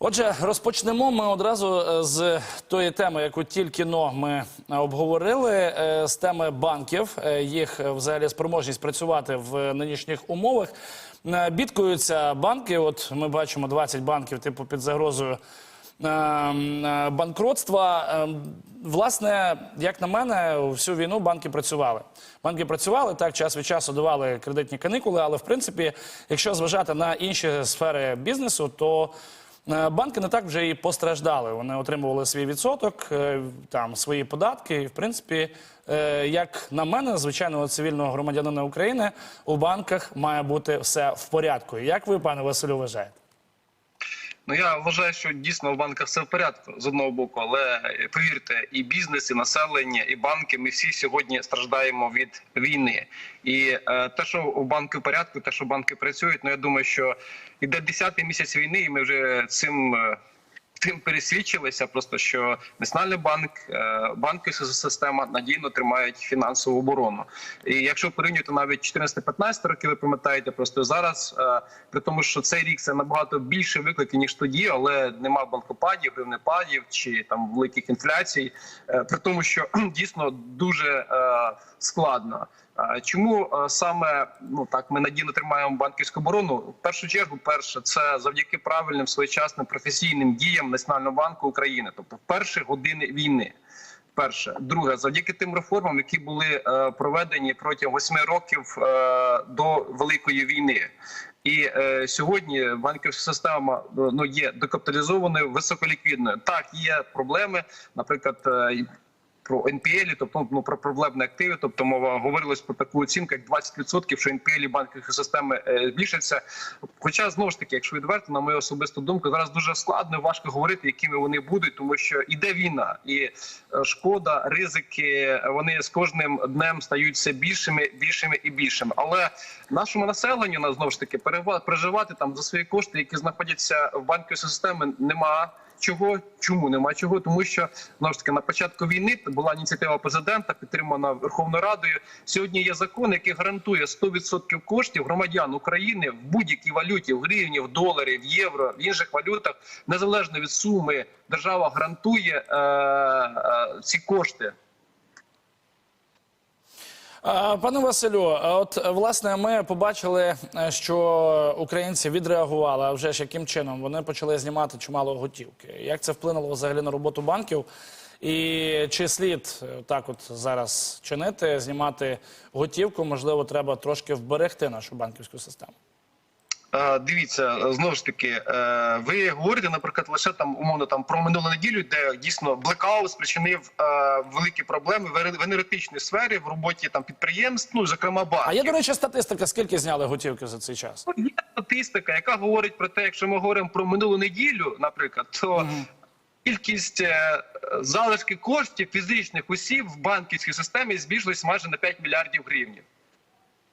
Отже, розпочнемо ми одразу е, з тої теми, яку тільки но ми е, обговорили, е, з теми банків, їх взагалі спроможність працювати в нинішніх умовах. Бідкуються банки. От ми бачимо 20 банків, типу під загрозою банкротства. Власне, як на мене, всю війну банки працювали. Банки працювали так, час від часу давали кредитні канікули, але в принципі, якщо зважати на інші сфери бізнесу, то Банки не так вже і постраждали. Вони отримували свій відсоток, е, там свої податки. І, в принципі, е, як на мене, звичайного цивільного громадянина України, у банках має бути все в порядку. Як ви, пане Василю, вважаєте? Ну я вважаю, що дійсно в банках все в порядку з одного боку, але е, повірте, і бізнес, і населення, і банки. Ми всі сьогодні страждаємо від війни. І е, те, що у банки в порядку, те, що банки працюють, ну я думаю, що іде 10-й місяць війни, і ми вже цим. е, Тим пересвідчилися, просто що Національний банк, е, банківська система надійно тримають фінансову оборону. І якщо порівнювати навіть 14-15 років, ви пам'ятаєте, просто зараз, е, при тому, що цей рік це набагато більше викликів ніж тоді, але нема банкопадів, гривнепадів чи там великих інфляцій, е, при тому, що дійсно дуже складно. Чому е, саме ну так ми надійно тримаємо банківську оборону? В першу чергу, перше, це завдяки правильним своєчасним професійним діям Національного банку України, тобто в перші години війни. Перше, друге, завдяки тим реформам, які були е, проведені протягом восьми років е, до великої війни. І е, сьогодні банківська система е, ну є декапіталізованою, високоліквідною. Так, є проблеми, наприклад. е, про НПЛ, тобто ну, про проблемні активи, тобто мова говорилось про таку оцінку, як 20%, що НПЛ банківської системи е, збільшаться. Хоча знову ж таки, якщо відверто, на мою особисту думку, зараз дуже складно, важко говорити, якими вони будуть, тому що іде війна, і е, шкода, ризики вони з кожним днем стають все більшими, більшими і більшими. Але нашому населенню на знову ж таки переживати там за свої кошти, які знаходяться в банківській системі, нема. Чого чому нема чого? Тому що знову ж таки на початку війни була ініціатива президента, підтримана Верховною Радою. Сьогодні є закон, який гарантує 100% коштів громадян України в будь-якій валюті, в гривні, в доларі, в євро, в інших валютах, незалежно від суми, держава гарантує е, е, ці кошти. Пане Василю, от е, власне ми побачили, е, що українці відреагували. А вже ж яким чином вони почали знімати чимало готівки. Як це вплинуло взагалі на роботу банків? І чи слід е, так, от зараз чинити, знімати готівку? Можливо, треба трошки вберегти нашу банківську систему. Е, Дивіться, знову ж таки, е, ви говорите, наприклад, лише там умовно там про минулу неділю, де дійсно блекаут спричинив е, великі проблеми в ене- енергетичній сфері в роботі там підприємств, ну зокрема банків. А є, до речі, статистика, скільки зняли готівки за цей час? Ну, Є статистика, яка говорить про те, якщо ми говоримо про минулу неділю, наприклад, то кількість е, залишки коштів фізичних осіб в банківській системі збільшилась майже на 5 мільярдів гривень.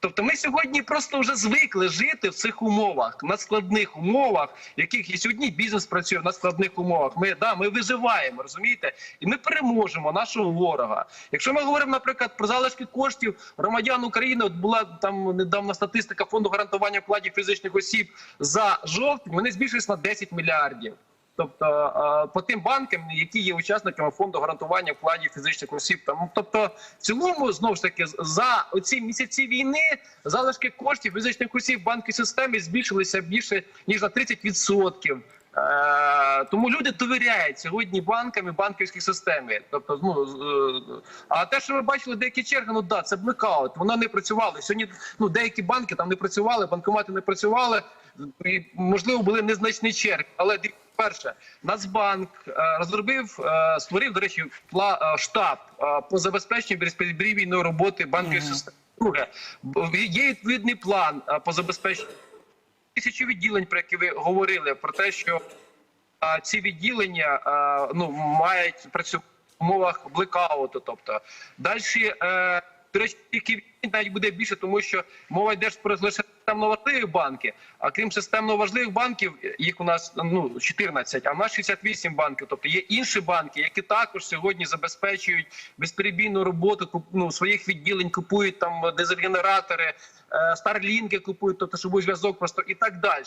Тобто ми сьогодні просто вже звикли жити в цих умовах, на складних умовах, яких і сьогодні бізнес працює на складних умовах. Ми да, ми виживаємо, розумієте, і ми переможемо нашого ворога. Якщо ми говоримо, наприклад, про залишки коштів громадян України, от була там недавна статистика фонду гарантування вкладів фізичних осіб за жовтень, вони збільшились на 10 мільярдів. Тобто по тим банкам, які є учасниками фонду гарантування вкладів фізичних осіб, там тобто в цілому знову ж таки за оці місяці війни залишки коштів фізичних осіб в банківській системі збільшилися більше ніж на 30%. Е, тому люди довіряють сьогодні банкам і банківській системі. Тобто, ну е, а те, що ви бачили, деякі черги, ну да, це блекаут. Воно не працювало. Сьогодні ну деякі банки там не працювали, банкомати не працювали. Можливо, були незначні черги, але Перше, Нацбанк е, розробив, е, створив, до речі, е, штаб по забезпеченню безперебійної роботи банківської системи. Друге, є відповідний план по забезпеченню тисячі відділень, про які ви говорили, про те, що ці відділення ну, мають працювати в умовах блекауту. Тобто далі, до речі, тільки навіть буде більше, тому що мова йде ж про лише системно важливі банки. А крім системно важливих банків, їх у нас ну 14, а в нас 68 банків. Тобто є інші банки, які також сьогодні забезпечують безперебійну роботу ну, своїх відділень, купують там дизель-генератори, е, старлінки купують, тобто щоб був зв'язок просто і так далі.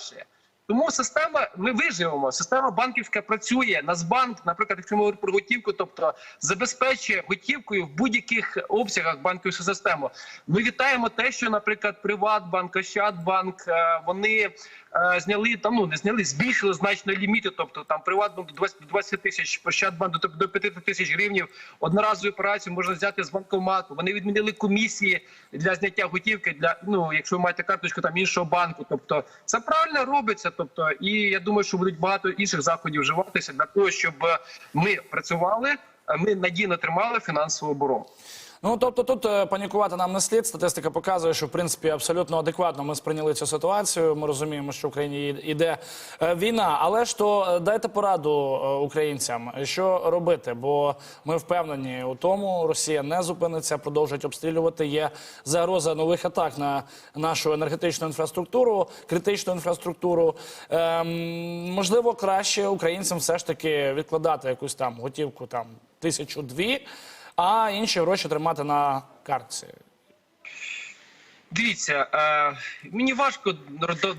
Тому система, ми виживемо. Система банківська працює. Нацбанк, наприклад, якщо ми говоримо про готівку, тобто забезпечує готівкою в будь-яких обсягах банківську систему. Ми вітаємо те, що, наприклад, Приватбанк, Ощадбанк, е, вони е, зняли там, ну не зняли, збільшили значно ліміти. Тобто там Приватбанк до 20 20 тисяч, Ощадбанк до 5 тисяч гривнів. Одноразову операцію можна взяти з банкомату. Вони відмінили комісії для зняття готівки для ну, якщо ви маєте карточку там іншого банку. Тобто це правильно робиться. Тобто, і я думаю, що будуть багато інших заходів вживатися для того, щоб ми працювали. Ми надійно тримали фінансову оборону. Ну тобто тут е, панікувати нам не слід. Статистика показує, що в принципі абсолютно адекватно ми сприйняли цю ситуацію. Ми розуміємо, що в Україні йде е, війна. Але ж то е, дайте пораду українцям, що робити, бо ми впевнені у тому, Росія не зупиниться, продовжить обстрілювати. Є загроза нових атак на нашу енергетичну інфраструктуру, критичну інфраструктуру. Ем, можливо, краще українцям все ж таки відкладати якусь там готівку, там тисячу дві а інші гроші тримати на картці. Дивіться, е, мені важко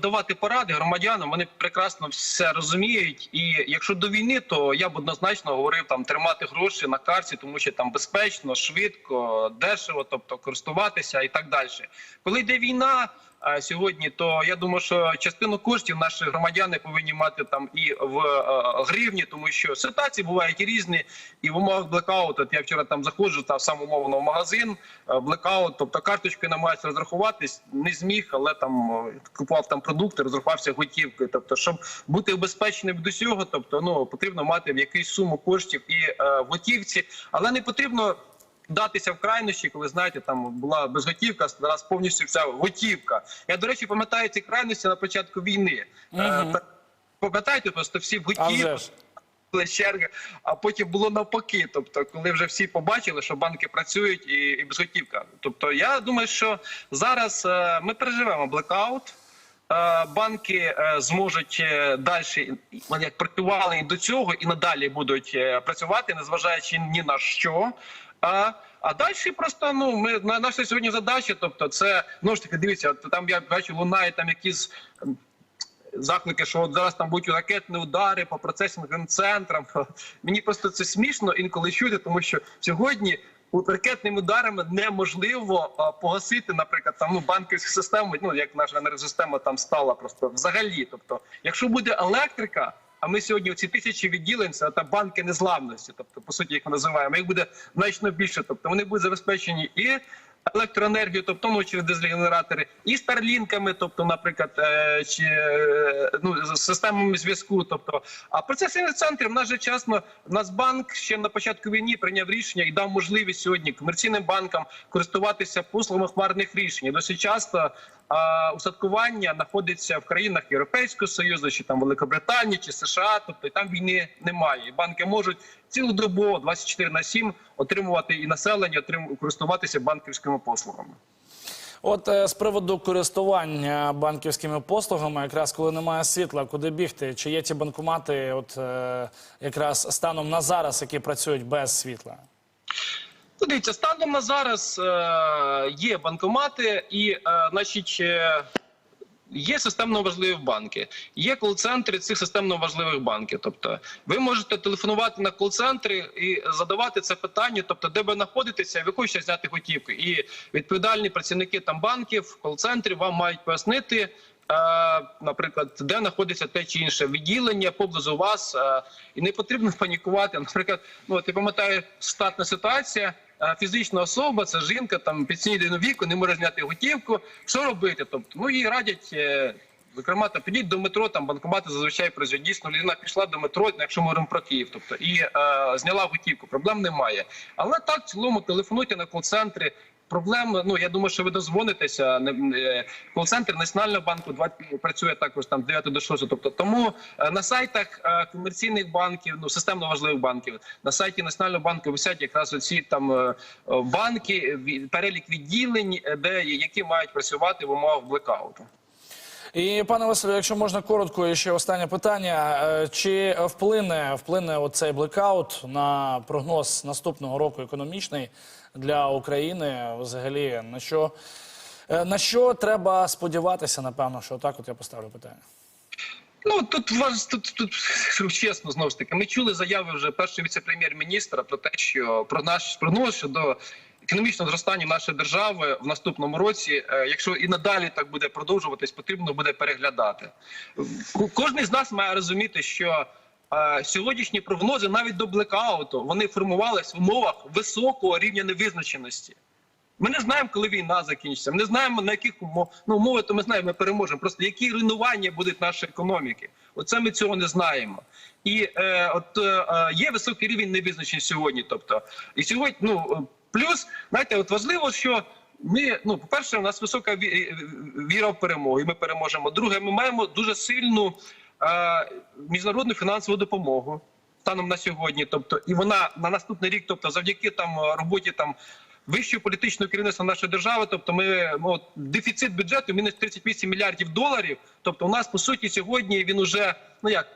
давати поради громадянам. Вони прекрасно все розуміють. І якщо до війни, то я б однозначно говорив там тримати гроші на карті, тому що там безпечно, швидко, дешево, тобто користуватися і так далі. Коли йде війна. Сьогодні то я думаю, що частину коштів наші громадяни повинні мати там і в е, гривні, тому що ситуації бувають різні, і в умовах блекауту. От я вчора там заходжу та сам умовно в магазин, е, блекаут, тобто карточкою намагаюся розрахуватись, не зміг, але там е, купував там продукти, розрахувався готівкою. Тобто, щоб бути убезпеченим від усього, тобто ну потрібно мати в якусь суму коштів і в готівці, але не потрібно. Датися в крайнощі, коли знаєте, там була безготівка, зараз повністю вся готівка. Я до речі пам'ятаю ці крайності на початку війни. Так, пам'ятаєте, просто всі в готівку черги, а потім було навпаки. Тобто, коли вже всі побачили, що банки працюють і, і безготівка. Тобто, я думаю, що зараз е, ми переживемо блекаут. Е, Банки е, зможуть е, далі, як працювали і до цього, і надалі будуть е, працювати, незважаючи ні на що. А, а далі просто ну ми на наша сьогодні задача. Тобто, це ну ж таки дивіться, там я бачу, лунає там якісь ем, заклики, що от зараз там будуть ракетні удари по процесінговим центрам. Мені просто це смішно інколи чути, тому що сьогодні. Ракетними ударами неможливо погасити, наприклад, там ну банківську систему, ну як наша енергосистема там стала просто взагалі. Тобто, якщо буде електрика, а ми сьогодні ці тисячі відділень та банки незламності, тобто по суті їх ми називаємо. Їх буде значно більше. Тобто вони будуть забезпечені і електроенергію, тобто ну, через дизель-генератори, і старлінками, тобто, наприклад, е, чи е, ну системами зв'язку. Тобто, а процесивний центр в нас же чесно, Нацбанк ще на початку війни прийняв рішення і дав можливість сьогодні комерційним банкам користуватися послугами хмарних рішень. Досить часто устаткування знаходиться в країнах Європейського Союзу, чи там Великобританії, чи США. Тобто там війни немає. Банки можуть цілодобово 24 на 7 отримувати і населення, користуватися банківськими послугами. От е, з приводу користування банківськими послугами, якраз коли немає світла, куди бігти? Чи є ті банкомати, от е, якраз станом на зараз, які працюють без світла? Дивіться, станом на зараз е, є банкомати, і, е, значить, е, є системно важливі банки. Є кол-центри цих системно важливих банків. Тобто, ви можете телефонувати на кол-центри і задавати це питання, тобто, де ви знаходитеся, ви хочете зняти готівку. І відповідальні працівники там банків, кол-центрів вам мають пояснити. е, Наприклад, де знаходиться те чи інше відділення поблизу вас, і не потрібно панікувати. Наприклад, ну от я пам'ятаю, штатна ситуація. Фізична особа, це жінка, там підснідену віку, не може зняти готівку. Що робити? Тобто, ну їй радять. е, Зокрема, то підіть до метро, там банкомати зазвичай працюють. Дійсно, людина пішла до метро, якщо ми говоримо про Київ, тобто і е, зняла готівку. Проблем немає. Але так в цілому телефонуйте на кол-центри. Проблем, ну я думаю, що ви дозвонитеся. Кол-центр Національного банку 20 працює також там з 9 до 6. Тобто, тому е, на сайтах е, комерційних банків, ну системно важливих банків, на сайті Національного банку висять якраз оці там е, банки, перелік відділень, де які мають працювати в умовах блекауту. І пане Василю, якщо можна коротко, ще останнє питання: Е, чи вплине вплине оцей блекаут на прогноз наступного року економічний для України? Взагалі, на що е, на що треба сподіватися? Напевно, що так от я поставлю питання. Ну тут вас тут, тут чесно знову ж таки. Ми чули заяви вже першого віце-прем'єр-міністра про те, що про наш прогноз щодо економічного зростання нашої держави в наступному році. е, Якщо і надалі так буде продовжуватись, потрібно буде переглядати. Кожний з нас має розуміти, що е, сьогоднішні прогнози навіть до блекауту вони формувалися в умовах високого рівня невизначеності. Ми не знаємо, коли війна закінчиться. Ми не знаємо на яких ну, умови, то ми знаємо, ми переможемо. Просто які руйнування будуть нашої економіки. Оце ми цього не знаємо. І е, от е, е, є високий рівень невизначеності сьогодні. Тобто, і сьогодні, ну плюс, знаєте, от важливо, що ми, ну, по-перше, у нас висока е, віра в перемогу, і ми переможемо. Друге, ми маємо дуже сильну е, міжнародну фінансову допомогу станом на сьогодні. Тобто, і вона на наступний рік, тобто, завдяки там е, роботі там. Вищого політичного керівництва нашої держави, тобто ми ну, дефіцит бюджету мінус 38 мільярдів доларів. Тобто, у нас по суті сьогодні він уже ну як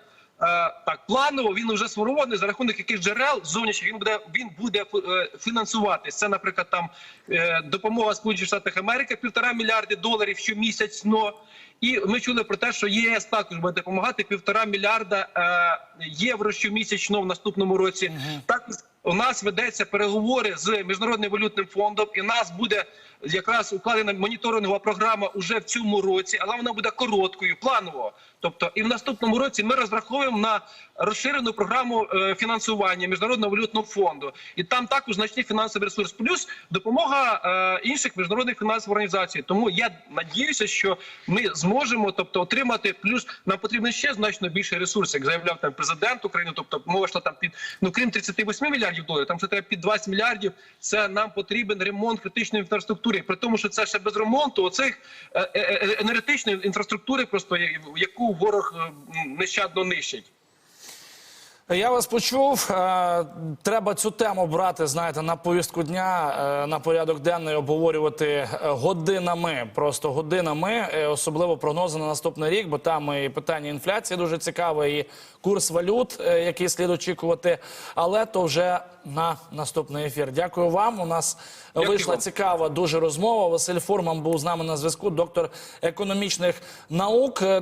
так планово він вже сформований за рахунок яких джерел зовнішніх він буде він буде е, фінансуватись. Це, наприклад, там е, допомога Сполучених Штатів Америки півтора мільярди доларів щомісячно. І ми чули про те, що ЄС також буде допомагати півтора мільярда е, євро щомісячно в наступному році. Також у нас ведеться переговори з міжнародним валютним фондом, і нас буде якраз укладена моніторингова програма уже в цьому році, але вона буде короткою, планово. Тобто, і в наступному році ми розраховуємо на розширену програму е, фінансування міжнародного валютного фонду, і там також значні фінансові ресурси, плюс допомога е, інших міжнародних фінансових організацій. Тому я надіюся, що ми зможемо, тобто, отримати плюс нам потрібно ще значно більше ресурсів, як заявляв там президент України. Тобто, мова йшла там під ну крім 38 мільярдів доларів, там ще треба під 20 мільярдів. Це нам потрібен ремонт критичної інфраструктури. При тому, що це ще без ремонту оцих е, е, е, енергетичної інфраструктури, просто яку ворог нещадно нищить. Я вас почув. Е, Треба цю тему брати, знаєте, на повістку дня, е, на порядок денний обговорювати е, годинами, просто годинами, особливо прогнози на наступний рік, бо там і питання інфляції дуже цікаве, і курс валют, який слід очікувати. Але то вже на наступний ефір. Дякую вам. У нас Дякую вийшла цікава дуже розмова. Василь Фурман був з нами на зв'язку, доктор економічних наук.